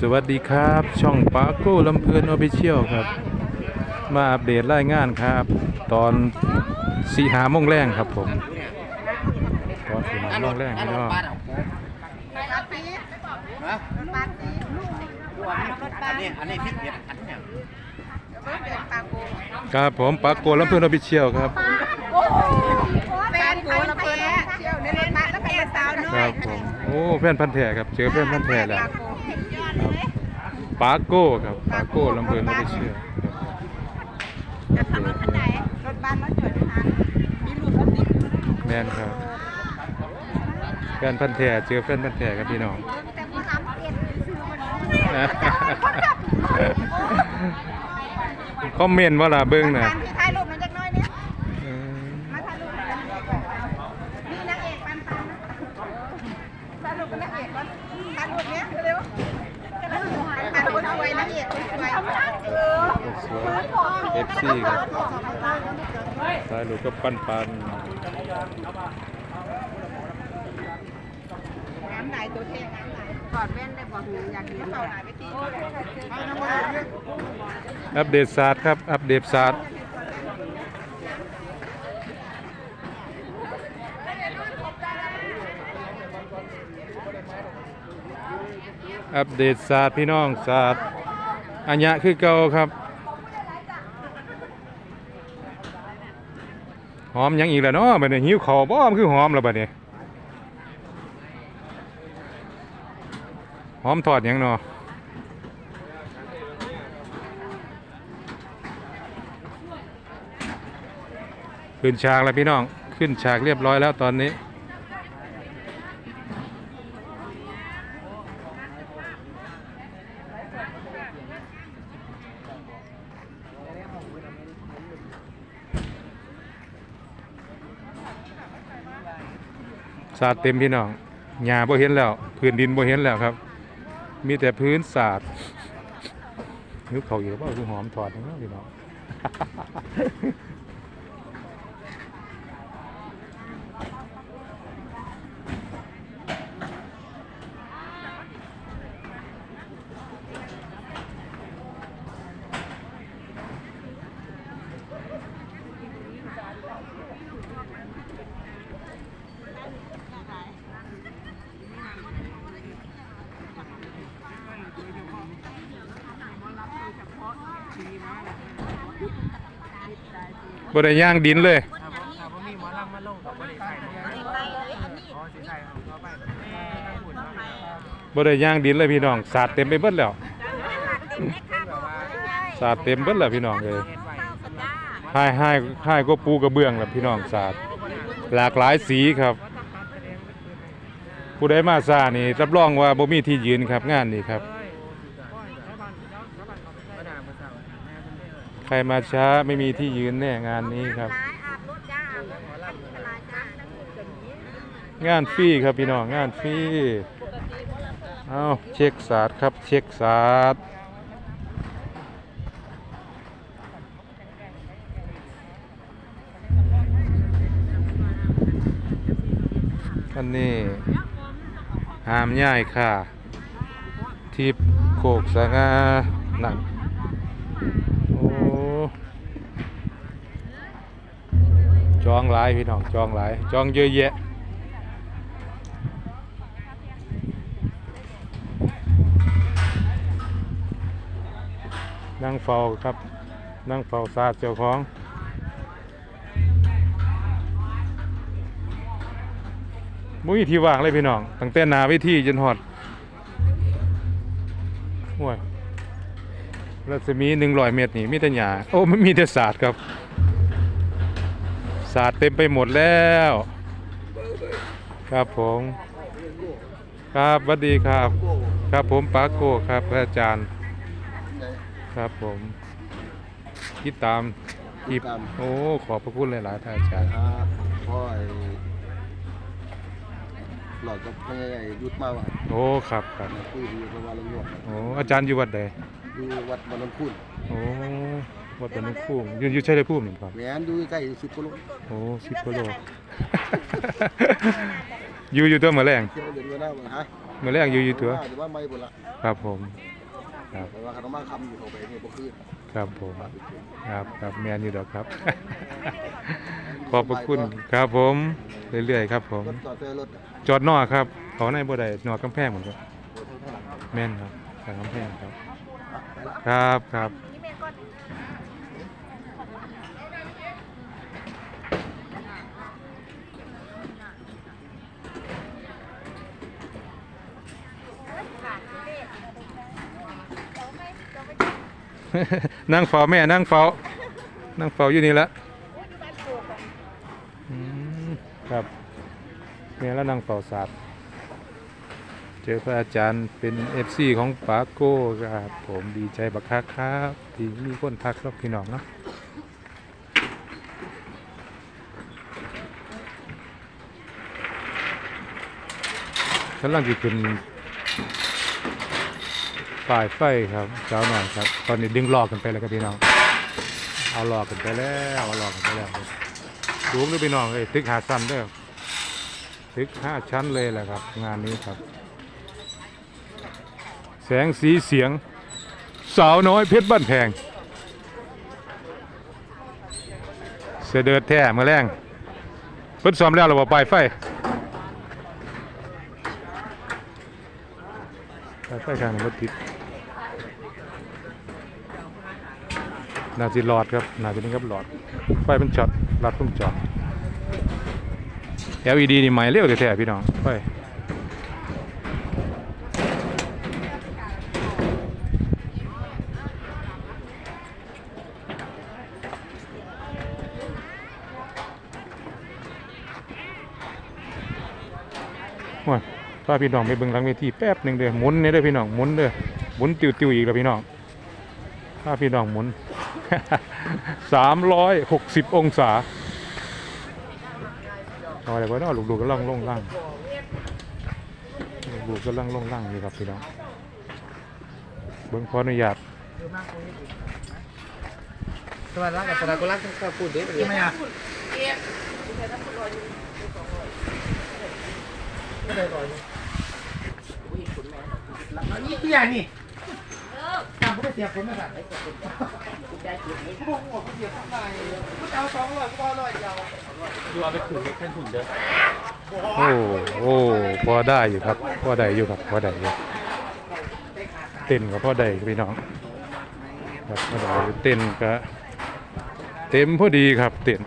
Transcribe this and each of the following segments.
สวัสดีครับ ช่องปาโก้ลำเพลินออฟฟิเชียลครับ มาอัปเดตรายงานครับ ตอนสี่หาโมงแรงครับผมตอนสี่หาโมงแรงพี่น้องฮะอันนี้อันนี้พิษเห็ดอันเนี่ยครับผมปาโก้ลำเพลินออฟฟิเชียลครับแฟนกูละเพิ่นเที่ยวในรถบัสแล้วไปสาวน้อครัยบผมโอ้แฟนพันธุ์แท้ครับเจอแฟนพันธุ์แท้แล้วครับ ปาโก้ครับปาโก้ลำเพลินออฟฟิเชียลครับจะขับรถคันไหนรถบัสแล้วจอดทางมีรูปรถติดแม่นครับแฟนพันธุ์แท้เจอแฟนพันธุ์แท้ครับพี่น้องแต่ผู้รับเปลี่ยนชื่อมันคอมเมนต์ว่าล่ะเบิ้งน่ะการที่ถ่ายรูปมันจักน้อยเนี่ยเออมาถ่ายรูปกันนี่นางเอกปันปันถ่ายรูปกับนางเอกก่อนถ่ายรูปเนี้ยเร็ว สวยเอฟซีครับสายหลูกก็ปันปันไหนตัวเท่งามไหนกอดแว่นได้บอกอยากเห็นเขาหายไปทีอัปเดตศาสตร์ครับ อัปเดตศาสตร์ อัปเดตศาสตร์พี่น้องศาสตร์อัญญะคือเก่าครับ หอมยังอีกแล้วเนาะบัดนี้หิวข้าวบ่มันคือหอมแล้วบัดนี้หอมทอดหยังเนาะขึ้นฉากแล้วพี่น้อง ขึ้นฉากเรียบร้อยแล้วตอนนี้ สาดเต็มพี่น้องหญ้าบ่เห็นแล้ว พื้นดินบ่เห็นแล้วครับ มีแต่พื้นสาดนึกเขาอยู่ว่าคือหอมถอดนะพี่น้อง บ่ได้ย่างดินเลย บ่ได้ย่างดินเลยพี่น้อง สาดเต็มไปเบิดแล้ว สาดเต็มเบิดแล้วพี่น้องเลยให้ให้ให้ก็ปูกระเบื้องแล้วพี่น้องสาด หลากหลายสีครับ ผู้ใดมาซานี่รับรองว่าบ่มีที่ยืนครับงานนี้ครับ ใครมาช้าไม่มีที่ยืนแน่งานนี้ครับ งานฟรีครับพี่น้องงานฟรีเอาเช็คศาสตร์ครับเช็คศาสตร์อันนี้หามย่ายค่ะ ทิพโคกสางาหนั จองหลายพี่น้องจองหลายจองเยอะแยะนั่งเฝ้าครับ นั่งเฝ้าศาสตร์เจ้าของมุ้ยที่ว่างเลยพี่น้องตั้งแต่หนาวิธีจนหอดโอ้ยรัศมีหนึ่งร้อยเมตรนี่มีแต่หญ้าโอ้ไม่มีแต่ศาสตร์ครับ ศาสตร์เต็มไปหมดแล้ว ครับผม ครับสวัสดีครับ ครับผมปาโก้ครับพระอาจารย์ ครับผมติดตามคลิปติดตามโอ้ขอบพระคุณหลายๆท่านอาจารย์อ่าพ่อไอ้หลอดกับพ่อใหญ่ยุดมาว่าโอ้ครับครับคุยดีประมาณลงหลวงโอ้อาจารย์อยู่วัดใดดูวัดมันนนคุณโอ้ วัดปนุภูมิอยู่อยู่ชัยภูมินี่ครับแหวนดูใกล้สิบกิโลโอ้สิบกิโลอยู่อยู่ตัวเมือแรงเที่ยวเดินมาหน้ามาฮะเมือแรงอยู่อยู่ตัวหรือว่าไม่หมดละครับผมเครับแต่ว่าขนมบ้าคำอยู่เอาไปเนี่ยบ่คืนครับผมครับครับแมนอยู่ดอกครับ ขอบพระคุณครับผม เรื่อยๆครับ ผม รถจอดเจอรถอะจอดนอกครับเขาในบ่ได้นอกกำแพงเหมือนกันรถข้างหลังแม่นครับทางกำแพงครับอะไปละครับครับ นี่แม่ก่อน นั่งเฝ้าแม่นั่งเฝ้านั่งเฝ้าอยู่นี่ละครับแม่แล้วนั่งเฝ้าศาสตร์เจอพระอาจารย์เป็นเอฟซีของปาโก้ครับผมดีใจบักคักครับที่มีคนทักครับพี่น้องเนาะกำลังจะขึ้น ฝ่ายไฟครับเจ้าหน่อยครับ ตอนนี้ดึงหลอกกันไปแล้วครับพี่น้อง เอาหลอกกันไปแล้วเอาหลอกกันไปแล้วดูด้วยพี่น้องเอ้ยตึกหาชั้นด้อตึกห้าชั้นเลยแหละครับ งานนี้ครับ แสงสีเสียง สาวน้อยเพชรบ้านแพง เสด็จแท้เมื่อแรงเพิ่นซ้อมแล้วเราบอกปลายไฟปลายไฟข้างรถติด น่าจะหลอดครับน่าจะนี่ครับหลอด ไฟมันช็อตรัดพุ่มจอด LED นี่ใหม่เร็วแท้ๆพี่น้องไฟโอ้ยพาพี่น้องไปเบิ่งหลังเวทีแป๊บหนึ่งเด้อหมุนเนี่ยเด้อพี่น้องหมุนเด้อหมุนติวๆอีกแล้วพี่น้องพาพี่น้องหมุน สามร้องศาเอาอะไรไว้เนาะลูกๆก็ล่องลงล่างลูกๆก็ล่องลงล่างนี่ครับพี่น้องเบิ่งขออนุญาตสวัสดีครับสวัสดีกุลักก็พูดดิทำไมอะไม่ได้ก่อนนี่ตัวอย่างนี่ ตามผมไปเสียผมนะครัผมบอกผมเสียข้างในผมเอาสองร้อยก็ร้อยเดียวดูเอาไปขืนไปขึ้นทุนเด้อโอ้โอ้พอได้อยู่ครับพอได้อยู่ครับพอได้อยู่เต้นก็พอได้พี่น้องครับพอได้เต้นก็เต็มพอดีครับ เต้น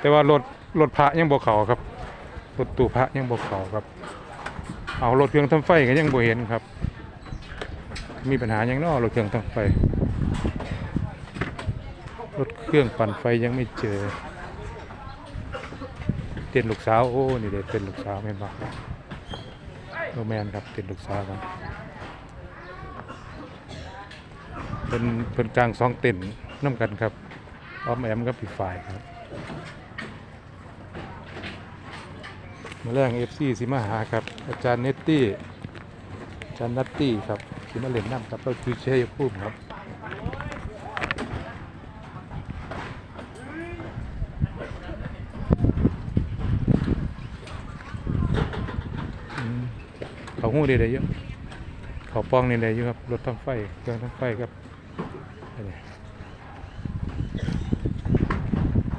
แต่ว่ารถรถพระยังบ่เขาครับรถตู้พระยังบ่เขาครับ เอารถเครื่องทำไฟก็ยังบ่เห็นครับ มีปัญหาหยังน้อรถเครื่องทำไฟรถเครื่องปั่นไฟยังไม่เจอ เต้นลูกสาว โอ้ นี่เด็ดเต้นลูกสาวแม่นบ่โรแมนครับเต้นลูกสาวกันเป็นเป็นกลางสองเต้นน้ำกันครับออมแอมกับพี่ฝ่ายครับมาแรงเอฟซีสิมาหาครับ อาจารย์เนตตี้อาจารย์นัตตี้ครับ สิมาเล่นน้ำครับเราคือเชยภูมิครับเขาหู้ดีได้เยอะเขาป้องนี่ได้เยอะครับรถทางไฟเครื่องทางไฟครับอันนี้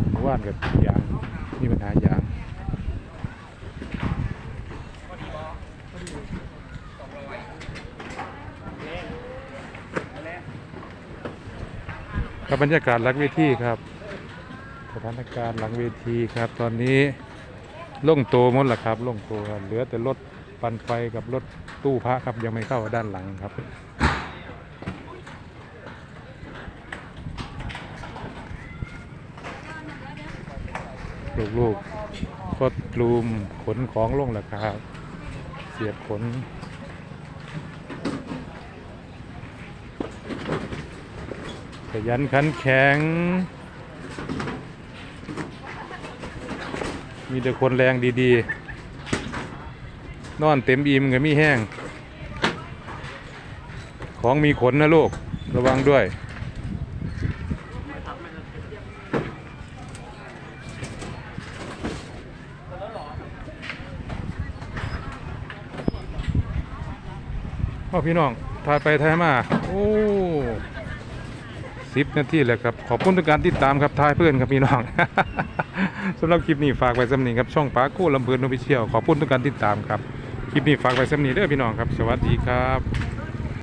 เมื่อว่านกับยางมีปัญหายาง กับบรรยากาศหลังเวทีครับ สถานการณ์หลังเวทีครับ ตอนนี้ล่งโตหมดแล้วครับล่งโตครับเหลือแต่รถปันไฟกับรถตู้พระครับยังไม่เข้าด้านหลังครับลูกๆก็ลูมขนของลงแล้วครับ เสียบขน ขยันขันแข็ง มีแต่คนแรงดีๆ นอนเต็มอิ่มกับมีแห้ง ของมีขนนะลูก ระวังด้วยพ่อพี่น้องถ่ายไปถ่ายมา โอ้ สิบนาทีแล้วครับ ขอบคุณทุกการติดตามครับทายเพื่อนครับพี่น้อง สำหรับคลิปนี้ฝากไว้สำนีครับช่องปาโก้ลำเพลินโนบิเชียวขอบคุณทุกการติดตามครับคลิปนี้ฝากไว้สำนีเด้อพี่น้องครับ สวัสดีครับ